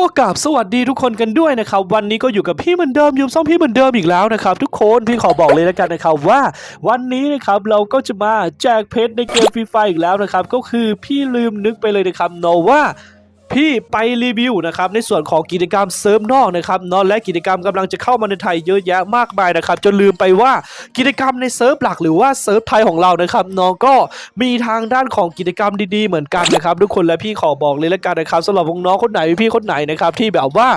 ก็กราบสวัสดีทุกคนกันด้วยนะครับ วันนี้ก็อยู่กับพี่เหมือนเดิมยูซ่องพี่เหมือนเดิมอีกแล้วนะครับ ทุกคนพี่ขอบอกเลยแล้วกันนะครับว่า วันนี้นะครับเราก็จะมาแจกเพชรในเกมฟรีไฟอีกแล้วนะครับ ก็คือพี่ลืมนึกไปเลยนะครับโนว่า พี่ไปรีวิวนะครับในส่วนของกิจกรรมเซิร์ฟนอกนะครับเนาะและกิจกรรมกำลังจะเข้ามาในไทยเยอะแยะมากมายนะครับจนลืมไปว่ากิจกรรมในเซิร์ฟหลักหรือว่าเซิร์ฟไทยของเรานะครับเนาะก็มีทางด้านของกิจกรรมดีๆเหมือนกันนะครับทุกคนและพี่ขอบอกเลยแล้วกันนะครับสำหรับน้องคนไหนพี่คนไหนนะครับที่แบบว่า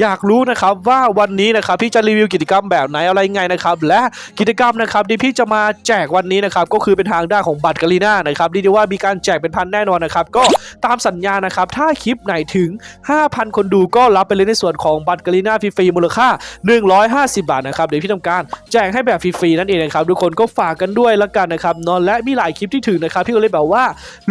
อยากรู้นะครับว่าวันนี้นะครับพี่จะรีวิวกิจกรรมแบบไหนอะไรไงนะครับและกิจกรรมนะครับที่พี่จะมาแจกวันนี้นะครับก็คือเป็นทางด้านของบัตรกาลีน่านะครับเรียกได้ว่ามีการแจกเป็นพันแน่นอนนะครับก็ตามสัญญานะครับถ้าคลิปไหนถึง 5,000 คนดูก็รับไปเลยในส่วนของบัตรกาลีน่าฟรีๆมูลค่า 150 บาทนะครับเดี๋ยวพี่ทำการแจกให้แบบฟรีๆนั่นเองนะครับทุกคนก็ฝากกันด้วยละกันนะครับเนอนและมีหลายคลิปที่ถึงนะครับพี่ก็เลยแบบว่า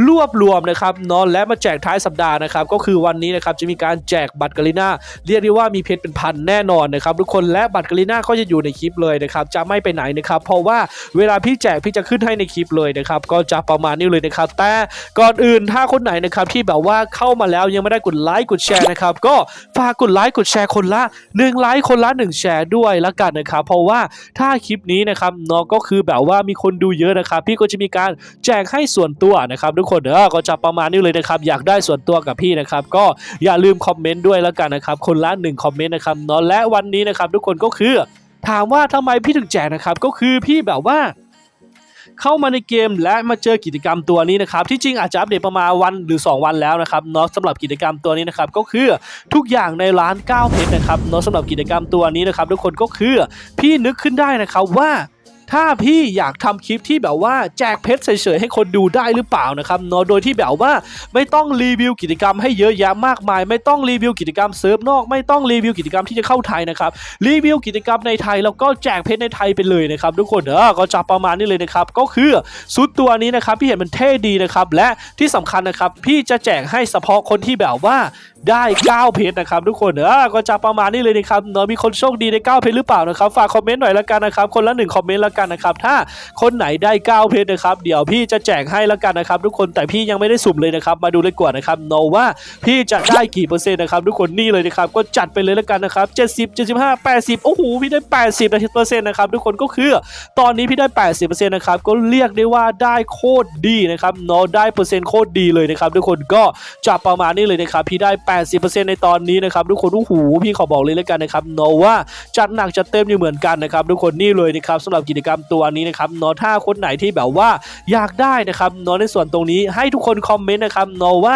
รวบรวมนะครับเนอนและมาแจกท้ายสัปดาห์นะครับก็คือวันนี้นะครับจะมีการแจกบัตรกาลีน่าเรียกได้ว่ามีเพชรเป็นพันแน่นอนนะครับทุกคนและบัตรกาลีน่าก็จะอยู่ในคลิปเลยนะครับจะไม่ไปไหนนะครับเพราะว่าเวลาพี่แจกพี่จะขึ้นให้ในคลิปเลยนะครับก็จะประมาณนี้เลยนะครับแต่ก่อนอื่นถ้าคนไหนนะครับที่แบบว่าเข้ามาแล้วยังไม่ได้กดไลค์กดแชร์นะครับ ก็ฝากกดไลค์กดแชร์คนละ1ไลค์คนละ1แชร์ด้วยละกันนะครับ เพราะว่าถ้าคลิปนี้นะครับเนาะก็คือแบบว่ามีคนดูเยอะนะครับ พี่ก็จะมีการแจกให้ส่วนตัวนะครับ ทุกคนเออก็จะประมาณนี้เลยนะครับ อยากได้ส่วนตัวกับพี่นะครับ ก็อย่าลืมคอมเมนต์ด้วยละกันนะครับ คนละ1คอมเมนต์นะครับเนาะและวันนี้นะครับ ทุกคนก็คือ ถามว่าทำไมพี่ถึงแจกนะครับ ก็คือพี่แบบว่า เข้ามาในเกมและมาเจอกิจกรรมตัวนี้นะครับที่จริงอาจจะอัปเดตประมาณวันหรือ 2 วันแล้วนะครับเนาะสำหรับกิจกรรมตัวนี้นะครับก็คือทุกอย่างในร้าน9เพชรนะครับเนาะสำหรับกิจกรรมตัวนี้นะครับทุกคนก็คือพี่นึกขึ้นได้นะครับว่า ถ้าพี่อยากทำคลิปที่แบบว่าแจกเพชรเฉยๆให้คนดูได้หรือเปล่านะครับเนาะโดยที่แบบว่าไม่ต้องรีวิวกิจกรรมให้เยอะแยะมากมาย ไม่ต้องรีวิวกิจกรรมเซิร์ฟนอก ไม่ต้องรีวิวกิจกรรมที่จะเข้าไทยนะครับรีวิวกิจกรรมในไทยแล้วก็แจกเพชรในไทยไปเลยนะครับทุกคนเออก็จะประมาณนี้เลยนะครับก็คือชุดตัวนี้นะครับพี่เห็นมันเท่ดีนะครับและที่สำคัญนะครับพี่จะแจกให้เฉพาะคนที่แบบว่า ได้9เพชรนะครับทุกคนเออก็จะประมาณนี้เลยนะครับเนาะมีคนโชคดีได้9เพชรหรือเปล่านะครับฝากคอมเมนต์หน่อยละกันนะครับคนละ1คอมเมนต์ละกันนะครับถ้าคนไหนได้9เพชรนะครับเดี๋ยวพี่จะแจกให้ล้วกันนะครับทุกคนแต่พี่ยังไม่ได้สุ่มเลยนะครับมาดูเลยกว่านะครับโนว่าพี่จะได้กี่เปอร์เซ็นต์นะครับทุกคนนี่เลยนะครับก็จัดไปเลยล้วกันนะครับ70 75 80โอ้โหพี่ได้ 80เปอร์เซ็นต์นะครับทุกคนก็คือตอนนี้พี่ได้ 80เปอร์เซ็นต์นะครับก็เรียกได้ว่าได้โคตรดีนะครับโนได้เปอร์เซ็นต์โคตรดีเลยนะครับทุกคนก็จะประมาณนี้เลยนะครับพี่ได้80%ในตอนนี้นะครับทุกคนโอ้โหพี่ขอบอกเลยแล้วกันนะครับโนว่าจัดหนักจัดเต็มอยู่เหมือนกันนะครับทุกคนนี่เลยนะครับสำหรับกิจกรรมตัวนี้นะครับเนาะถ้าคนไหนที่แบบว่าอยากได้นะครับเนาะในส่วนตรงนี้ให้ทุกคนคอมเมนต์นะครับเนาะว่า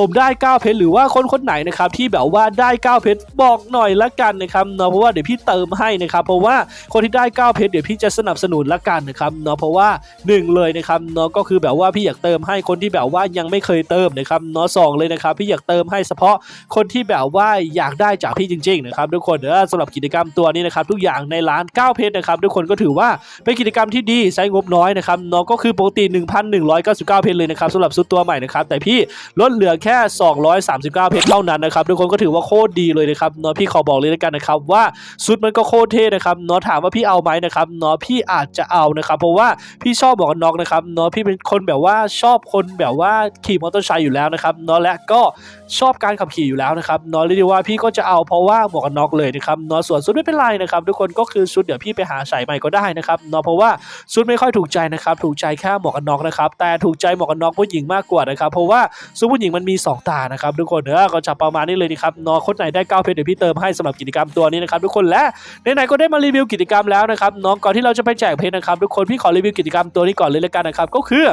ผมได้ 9 เพชรหรือว่าคนคนไหนนะครับที่แบบว่าได้ 9 เพชรบอกหน่อยละกันนะครับเนาะเพราะว่าเดี๋ยวพี่เติมให้นะครับเพราะว่าคนที่ได้ 9 เพชรเดี๋ยวพี่จะสนับสนุนละกันนะครับเนาะเพราะว่าหนึ่งเลยนะครับเนาะก็คือแบบว่าพี่อยากเติมให้คนที่แบบว่ายังไม่เคยเติมนะครับเนาะสองเลยนะครับพี่อยากเติมให้เฉพาะคนที่แบบว่าอยากได้จากพี่จริงๆนะครับทุกคนเออสำหรับกิจกรรมตัวนี้นะครับทุกอย่างในร้าน 9 เพชรนะครับทุกคนก็ถือว่าเป็นกิจกรรมที่ดีใช้งบน้อยนะครับเนาะก็คือปกติ 1,199 เพชรเลยนะครับสำหรับซุดตัวใหม่นะครับแต่พี่ลดเหลือแค่239 เพชรเท่านั้นนะครับทุกคนก็ถือว่าโคตรดีเลยนะครับเนาะพี่ขอบอกเลยแล้วกันนะครับว่าซุดมันก็โคตรเท่นะครับเนาะถามว่าพี่เอาไหมนะครับเนาะพี่อาจจะเอานะครับเพราะว่าพี่ชอบหมวกกันน็อกนะครับเนาะพี่เป็นคนแบบว่าชอบคนแบบว่าขี่มอเตอร์ไซค์อยู่แล้วนะครับเนาะและก็ชอบการขับขี่อยู่แล้วนะครับเนาะเรียกได้ว่าพี่ก็จะเอาเพราะว่าหมวกกันน็อกเลยนะครับเนาะส่วนซุดไม่เป็นไรนะครับทุกคนก็คือซุดเดี๋ยวพี่ไปหาใส่ใหม่ก็ได้นะครับเนาะเพราะว่าซุดไม่ค่อยถูกใจนะครับถูกใจแค่หมวกกันน็อกนะครับแต่ถูกใจหมวกกันน็อกผู้หญิงมากกว่านะครับเพราะว่าซุดผู้หญิงมันมีสองตานะครับทุกคนเออก็จะประมาณนี้เลยนะครับนอคนไหนได้9เพชรเดี๋ยวพี่เติมให้สำหรับกิจกรรมตัวนี้นะครับทุกคนและไหนๆก็ได้มารีวิวกิจกรรมแล้วนะครับน้องก่อนที่เราจะไปแจกเพชรนะครับทุกคนพี่ขอรีวิวกิจกรรมตัวนี้ก่อนเลยละกันนะครับก็คือ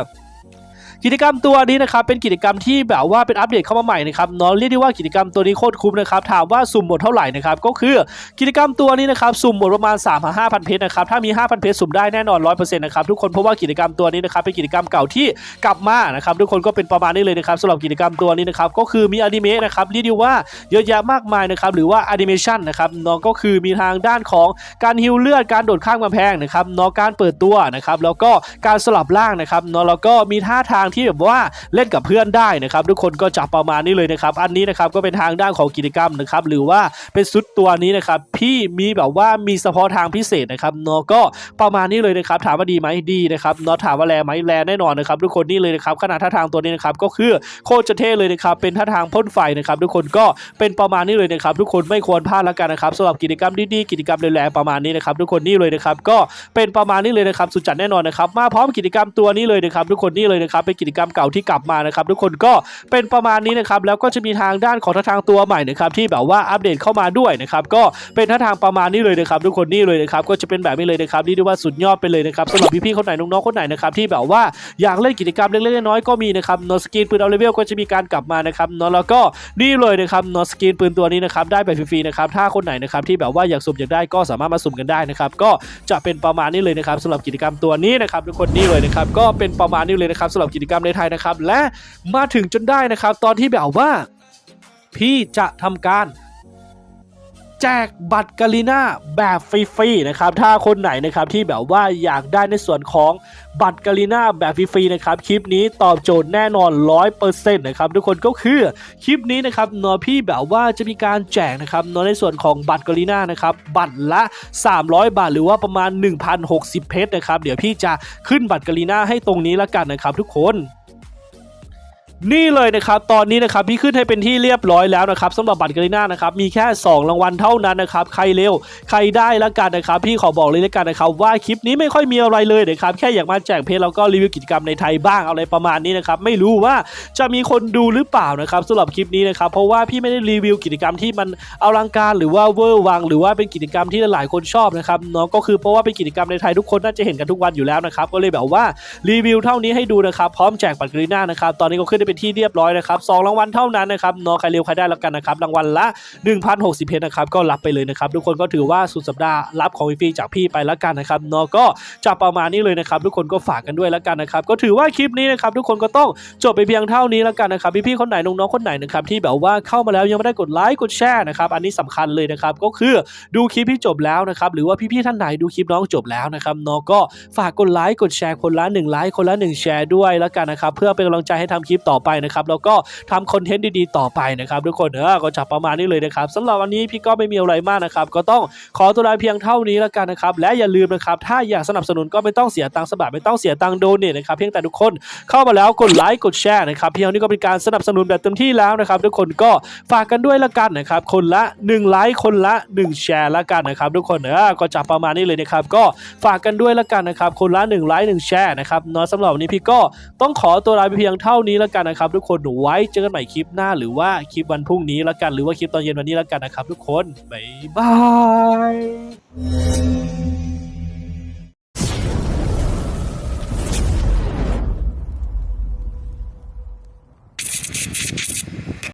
กิจกรรมตัวนี้นะครับเป็นกิจกรรมที่แบบว่าเป็นอัปเดตเข้ามาใหม่นะครับเนาะเรียกได้ว่ากิจกรรมตัวนี้โคตรคุ้มนะครับถามว่าสุ่มหมดเท่าไหร่นะครับก็คือกิจกรรมตัวนี้นะครับสุ่มหมดประมาณ3 5 0 0 0เพชรนะครับถ้ามี 5,000 เพชรสุ่มได้แน่นอน100%นะครับทุกคนเพราะว่ากิจกรรมตัวนี้นะครับเป็นกิจกรรมเก่าที่กลับมานะครับทุกคนก็เป็นประมาณนี้เลยนะครับสำหรับกิจกรรมตัวนี้นะครับก็คือมีอนิเมะนะครับเรียกได้ว่าเยอะแยะมากมายนะครับหรือว่าแอนิเมชันนะครับเนาะก็คือมีทางด้านของการฮิวเลือดการโดดข้ามกำแพงนะครับเนาะการเปิดตัวนะครับแล้วก็การสลับร่างนะครับเนาะแล้วก็มีท่าทางางที่แบบว่าเล่นกับเพื่อนได้นะครับทุกคนก็จะประมาณนี้เลยนะครับ อันนี้นะครับก็เป็นทางด้านของกิจกรรมนะครับหรือว่าเป็นชุดตัวนี้นะครับพี่มีแบบว่ามีเฉพาะทางพิเศษนะครับเนาะก็ประมาณนี้เลยนะครับถามว่าดีไหมดีนะครับเนาะถามว่าแรไหมแรแน่นอนนะครับทุกคนนี่เลยนะครับขนาดท่าทางตัวนี้นะครับก็คือโคตรจะเท่เลยนะครับเป็นท่าทางพ่นไฟนะครับทุกคนก็เป็นประมาณนี้เลยนะครับทุกคนไม่ควรพลาดแล้วกันนะครับสำหรับกิจกรรมดีๆกิจกรรมแรงๆประมาณนี้นะครับทุกคนนี่เลยนะครับก็เป็นประมาณนี้เลยนะครับสุดจัดแน่นอนนะครับมาพร้อมกิจกรรมตัวนี้เลยนะครับทุกคนนี่เลยนะครับเป็นกิจกรรมเก่าที่กลับมานะครับทุกคนก็เป็นประมาณนี้นะครับแล้วก็จะมีทางด้านของท่าทางตัวใหม่นะครับที่แบบว่าอัปเดตเข้ามาด้วยนะครับก็เป็นท่าทางประมาณนี้เลยนะครับทุกคนนี่เลยนะครับก็จะเป็นแบบนี้เลยนะครับนี่เรียกว่าสุดยอดไปเลยนะครับสำหรับพี่ๆคนไหนน้องๆคนไหนนะครับที่แบบว่าอยากเล่นกิจกรรมเล็กๆน้อยๆก็มีนะครับนอสกินปืนเอาเลเวลก็จะมีการกลับมานะครับนาะแล้วก็นี่เลยนะครับนอสกินปืนตัวนี้นะครับได้ไปฟรีๆนะครับถ้าคนไหนนะครับที่แบบว่าอยากสุ่มอยากได้ก็สามารถมาสุ่มกันได้นะครับก็จะเป็นประมาณนี้เลยนะครับสำหรับกิจกรรมตัวนี้นะครับทุกคนนี่เลยนะครับก็เป็นประมาณนี้เลยนะครับสำหรับกิจกรรมในไทยนะครับ และมาถึงจนได้นะครับ ตอนที่แบบว่า พี่จะทำการ แจกบัตรกาลิน่าแบบฟรีๆนะครับถ้าคนไหนนะครับที่แบบว่าอยากได้ในส่วนของบัตรกาลิน่าแบบฟรีๆนะครับคลิปนี้ตอบโจทย์แน่นอน 100%นะครับทุกคนก็คือคลิปนี้นะครับนอพี่แบบว่าจะมีการแจกนะครับนอในส่วนของบัตรกาลิน่านะครับบัตรละ 300 บาทหรือว่าประมาณ 1,060 เพชรนะครับเดี๋ยวพี่จะขึ้นบัตรกาลิน่าให้ตรงนี้ละกันนะครับทุกคน นี่เลยนะครับตอนนี้นะครับพี่ขึ้นให้เป็นที่เรียบร้อยแล้วนะครับสำหรับบัตรกาลิน่านะครับมีแค่ 2 รางวัลเท่านั้นนะครับใครเร็วใครได้ละกันนะครับพี่ขอบอกเลยละกันนะครับว่าคลิปนี้ไม่ค่อยมีอะไรเลยนะครับแค่อยากมาแจกเพจแล้วก็รีวิวกิจกรรมในไทยบ้างอะไรประมาณนี้นะครับไม่รู้ว่าจะมีคนดูหรือเปล่านะครับสำหรับคลิปนี้นะครับเพราะว่าพี่ไม่ได้รีวิวกิจกรรมที่มันอลังการหรือว่าเวอร์วัง หรือว่าเป็นกิจกรรมที่หลายคนชอบนะครับเนาะก็คือเพราะว่าเป็นกิจกรรมในไทยทุกคนน่าจะเห็นกันทุกวันอยู่แล้วนะครับก็เลยแบบว่ารีวิวเท่านี้ให้ดูนะครับพร้อมแจกบัตรกาลิน่านะครับตอนนี้ก็ขึ้นเป็นที่เรียบร้อยนะครับสองรางวัลเท่านั้นนะครับเนาะใครเร็วใครได้แล้วกันนะครับรางวัลละ 1,060เพชรนะครับก็รับไปเลยนะครับทุกคนก็ถือว่าสุดสัปดาห์รับของฟรีๆจากพี่ไปแล้วกันนะครับเนาะก็จะประมาณนี้เลยนะครับทุกคนก็ฝากกันด้วยแล้วกันนะครับก็ถือว่าคลิปนี้นะครับทุกคนก็ต้องจบไปเพียงเท่านี้แล้วกันนะครับพี่ๆคนไหนน้องๆคนไหนนะครับที่แบบว่าเข้ามาแล้วยังไม่ได้กดไลค์กดแชร์นะครับอันนี้สำคัญเลยนะครับก็คือดูคลิปพี่จบแล้วนะครับหรือว่าพี่ๆท่านไหนดูคลิปน้องจบแล้วนะครับนาะก็ฝากกดไลค์กดแชร์คนละ1ไลค์คนละ1แชร์ด้วยแล้วกันนะครับเพื่อเป็นกำลังใจให้ทำคลิปต่อไปนะครับแล้วก็ทำคอนเทนต์ดีๆต่อไปนะครับทุกคนเออก็จะประมาณนี้เลยนะครับสำหรับวันนี้พี่ก็ไม่มีอะไรมากนะครับก็ต้องขอตัวลาเพียงเท่านี้แล้วกันนะครับและอย่าลืมนะครับถ้าอยากสนับสนุนก็ไม่ต้องเสียตังค์สบายไม่ต้องเสียตังค์โดเนทนะครับเพียงแต่ทุกคนเข้ามาแล้วกดไลค์กดแชร์นะครับเพียงนี้ก็เป็นการสนับสนุนแบบเต็มที่แล้วนะครับทุกคนก็ฝากกันด้วยละกันนะครับคนละ1ไลค์คนละ 1 แชร์ละกันนะครับทุกคนเออก็จะประมาณนี้เลยนะครับก็ฝากกันด้วยละกันนะครับคนละ1ไลค์1แชร์นะครับเนาะสำหรับวันนี้พี่ก็ต้องขอตัวลาไปเพียงเท่านี้ละกันนะครับทุกคนไว้เจอกันใหม่คลิปหน้าหรือว่าคลิปวันพรุ่งนี้ละกันหรือว่าคลิปตอนเย็นวันนี้ละกันนะครับทุกคนบ๊ายบาย